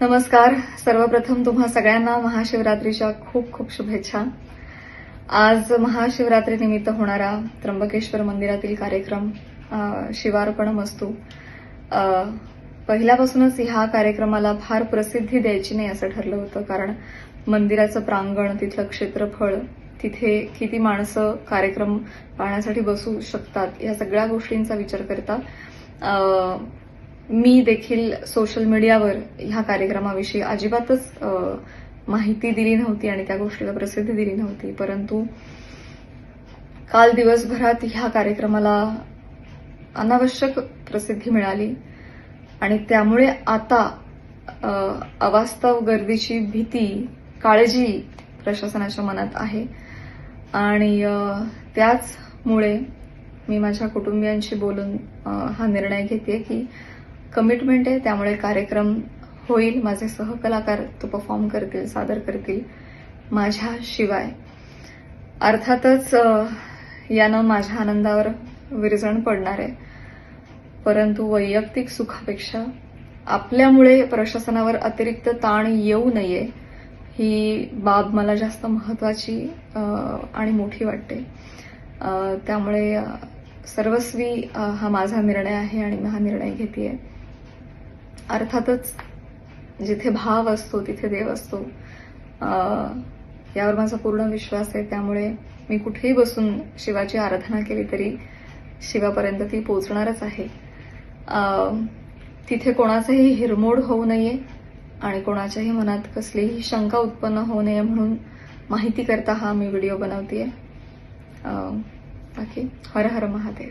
नमस्कार. सर्वप्रथम तुम्हा सगळ्यांना महाशिवरात्रीच्या खूप खूप शुभेच्छा. आज महाशिवरात्रीनिमित्त होणारा त्र्यंबकेश्वर मंदिरातील कार्यक्रम शिवार्पण असतो. पहिल्यापासूनच ह्या कार्यक्रमाला फार प्रसिद्धी द्यायची नाही असं ठरलं होतं कारण मंदिराचं प्रांगण तिथलं क्षेत्रफळ तिथे किती माणसं कार्यक्रम पाहण्यासाठी बसू शकतात या सगळ्या गोष्टींचा विचार करता मी देखील सोशल मीडियावर ह्या कार्यक्रमाविषयी अजिबातच माहिती दिली नव्हती आणि त्या गोष्टीला प्रसिद्धी दिली नव्हती. परंतु काल दिवसभरात ह्या कार्यक्रमाला अनावश्यक प्रसिद्धी मिळाली आणि त्यामुळे आता अवास्तव गर्दीची भीती काळजी प्रशासनाच्या मनात आहे. आणि त्याचमुळे मी माझ्या कुटुंबियांशी बोलून हा निर्णय घेते की कमिटमेंट आहे त्यामुळे कार्यक्रम होईल माझे सहकलाकार तो परफॉर्म करतील सादर करतील माझ्याशिवाय अर्थातच यानं माझ्या आनंदावर विरजण पडणार आहे. परंतु वैयक्तिक सुखापेक्षा आपल्यामुळे प्रशासनावर अतिरिक्त ताण येऊ नये ही बाब मला जास्त महत्वाची आणि मोठी वाटते. त्यामुळे सर्वस्वी हा माझा निर्णय आहे आणि मी हा निर्णय घेते आहे अर्थातच जिथे भाव असतो तिथे देव असतो. यावर माझा पूर्ण विश्वास आहे. त्यामुळे मी कुठेही बसून शिवाची आराधना केली तरी शिवापर्यंत ती पोचणारच आहे. तिथे कोणाचाही हिरमोड होऊ नये आणि कोणाच्याही मनात कसलीही शंका उत्पन्न होऊ नये म्हणून माहिती करता हा मी व्हिडिओ बनवते बाकी हर हर महादेव.